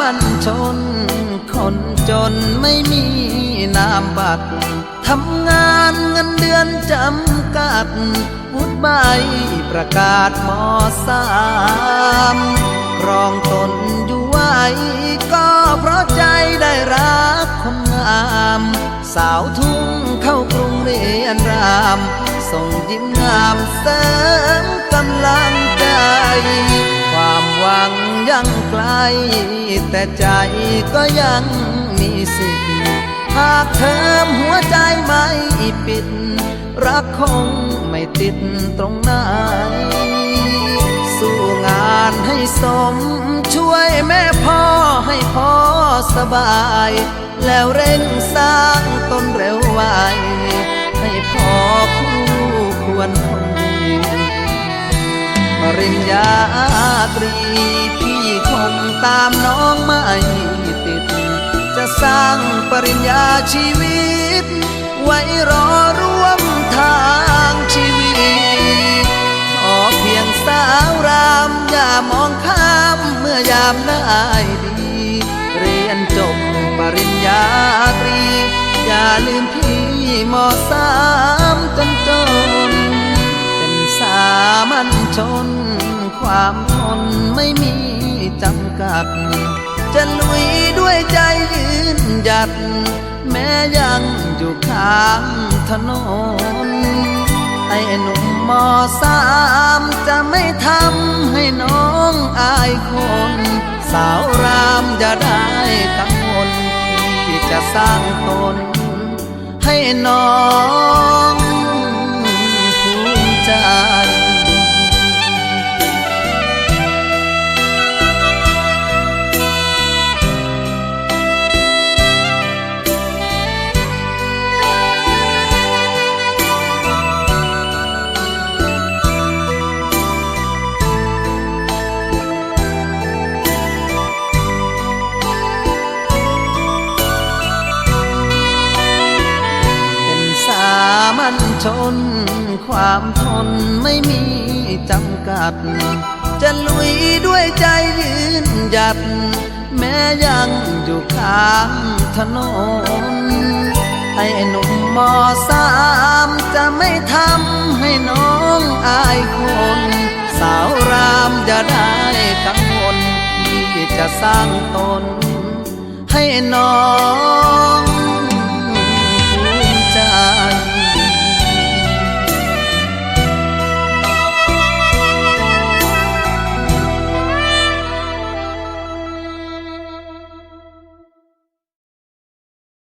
มัญชน คนจนไม่มีนามบัตรทำงานเงินเดือนจำกัดวุฒิใบประกาศมสามครองตนอยู่ไว้ก็เพราะใจได้รักคนงาม สาวทุ่งเข้ากรุงเรียนราม ส่งยิ้มงามเสริมกำลังใจ ยังไกล แต่ใจก็ยังมีสิทธิ์หากเธอหัวใจไม่ปิด รักคงไม่ติดตรงไหนสู้งานให้สม ช่วยแม่พ่อให้พ่อสบาย แล้วเร่งสร้างต้นเร็วไวให้พ่อคู่ควรคนดีป ริญญาตรีพี่คงตามน้องไม่ติด จะสร้างปริญญาชีวิต ไว้รอร่วมทางชีวิต ขอเพียงสาวรามอย่ามองข้ามเมื่อยามได้ดี เรียนจบปริญญาตรี อย่าลืมพี่มอสา มัญชน ความทนไม่มีจำกัด จะลุยด้วยใจยืนหยัด แม้ยังอยู่ข้างถนน ไอ้หนุ่มมอสามจะไม่ทำให้น้องอายคน สาวรามอย่าได้กังวลที่จะสร้างตนให้น้อง ชน ความทนไม่มีจำกัด จะลุยด้วยใจยืนหยัด แม้ยังอยู่ข้างถนนไอ้หนุ่มมอสามจะไม่ทำให้น้องอายคน สาวรามอย่าได้กังวลที่จะสร้างตน ให้น้อง